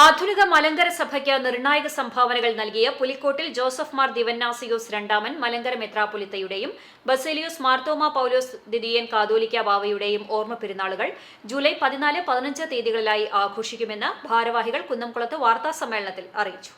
ആധുനിക മലങ്കര സഭയ്ക്ക് നിർണായക സംഭാവനകൾ നൽകിയ പുലിക്കോട്ടിൽ ജോസഫ് മാർ ദിവന്നാസിയോസ് രണ്ടാമൻ മലങ്കര മെത്രാപൊലിത്തയുടെയും ബസേലിയോസ് മാർത്തോമ പൗലോസ് ദിദിയൻ കാതോലിക്ക ബാവയുടെയും ഓർമ്മ പെരുന്നാളുകൾ ജൂലൈ പതിനാല് പതിനഞ്ച് തീയതികളിലായി ആഘോഷിക്കുമെന്ന് ഭാരവാഹികൾ കുന്നംകുളത്ത് വാർത്താസമ്മേളനത്തിൽ അറിയിച്ചു.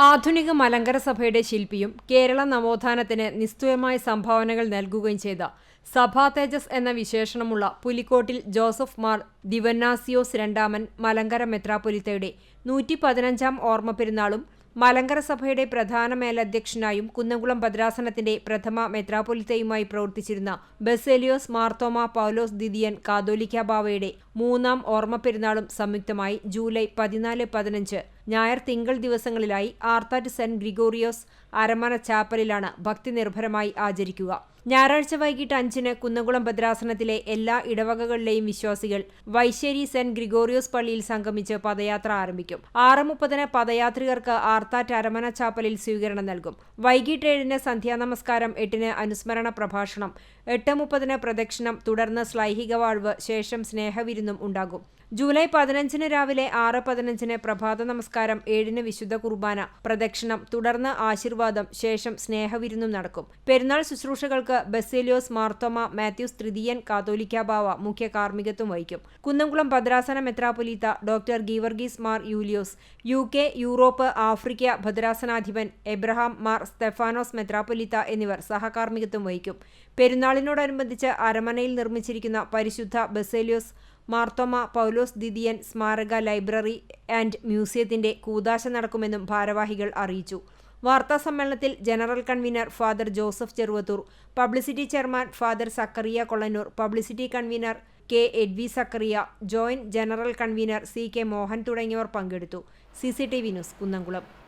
ആധുനിക മലങ്കര സഭയുടെ ശില്പിയും കേരള നവോത്ഥാനത്തിന് നിസ്തുലമായ സംഭാവനകൾ നൽകുകയും ചെയ്ത സഭാ തേജസ് എന്ന വിശേഷണമുള്ള പുലിക്കോട്ടിൽ ജോസഫ് മാർ ദിവന്നാസിയോസ് രണ്ടാമൻ മലങ്കര മെത്രാപ്പൊലിത്തയുടെ നൂറ്റി പതിനഞ്ചാം ഓർമ്മ പെരുന്നാളും മലങ്കര സഭയുടെ പ്രധാന മേലധ്യക്ഷനായും കുന്നംകുളം ഭദ്രാസനത്തിന്റെ പ്രഥമ മെത്രാപ്പൊലിത്തയുമായി പ്രവർത്തിച്ചിരുന്ന ബസേലിയോസ് മാർത്തോമ പൗലോസ് ദിദിയൻ കാതോലിക്ക ബാവയുടെ മൂന്നാം ഓർമ്മ പെരുന്നാളും സംയുക്തമായി ജൂലൈ പതിനാല് പതിനഞ്ച്. ഞായർ തിങ്കൾ ദിവസങ്ങളിലായി ആർത്താറ്റ് സെന്റ് ഗ്രിഗോറിയോസ് അരമന ചാപ്പലിലാണ് ഭക്തി നിർഭരമായി ആചരിക്കുക. ഞായറാഴ്ച വൈകിട്ട് അഞ്ചിന് കുന്നംകുളം ഭദ്രാസനത്തിലെ എല്ലാ ഇടവകകളിലെയും വിശ്വാസികൾ വൈശ്ശേരി സെന്റ് ഗ്രിഗോറിയോസ് പള്ളിയിൽ സംഗമിച്ച് പദയാത്ര ആരംഭിക്കും. ആറ് മുപ്പതിന് പദയാത്രികർക്ക് ആർത്താറ്റ് അരമന ചാപ്പലിൽ സ്വീകരണം നൽകും. വൈകിട്ട് ഏഴിന് സന്ധ്യാനമസ്കാരം എട്ടിന് അനുസ്മരണ പ്രഭാഷണം എട്ട് മുപ്പതിന് പ്രദക്ഷിണം തുടർന്ന് ശ്ലൈഹിക വാഴ്വ് ശേഷം സ്നേഹവിരുന്നും ഉണ്ടാകും. ജൂലൈ പതിനഞ്ചിന് രാവിലെ ആറ് പതിനഞ്ചിന് പ്രഭാത നമസ്കാരം ഏഴിന് വിശുദ്ധ കുർബാന. പ്രദക്ഷിണം തുടർന്ന് ആശീർവാദം ശേഷം സ്നേഹവിരുന്നും നടക്കും. പെരുന്നാൾ ശുശ്രൂഷകൾക്ക് ബസേലിയോസ് മാർത്തോമ മാത്യൂസ് തൃതീയൻ കാതോലിക്ക ബാവ മുഖ്യ കാർമ്മികത്വം വഹിക്കും. കുന്നംകുളം ഭദ്രാസന മെത്രാപൊലീത്ത doctor Geevarghese Mar Yulios U K Europe Africa ഭദ്രാസനാധിപൻ Abraham Mar Stephanos മെത്രാപൊലീത്ത എന്നിവർ സഹകാർമ്മികത്വം വഹിക്കും. പെരുന്നാളിനോടനുബന്ധിച്ച് അരമനയിൽ നിർമ്മിച്ചിരിക്കുന്ന പരിശുദ്ധ ബസേലിയോസ് മാർത്തോമ പൗലോസ് ദിദിയൻ സ്മാരക ലൈബ്രറി ആൻഡ് മ്യൂസിയത്തിന്റെ കൂതാശ നടക്കുമെന്നും ഭാരവാഹികൾ അറിയിച്ചു. വാർത്താ സമ്മേളനത്തിൽ general convener father Joseph Cheruvathur publicity chairman father Zacharia Kollannur publicity convener K എഡ്വി Zacharia joint general convener C K Mohan തുടങ്ങിയവർ പങ്കെടുത്തു. C C T V news Kunnamkulam.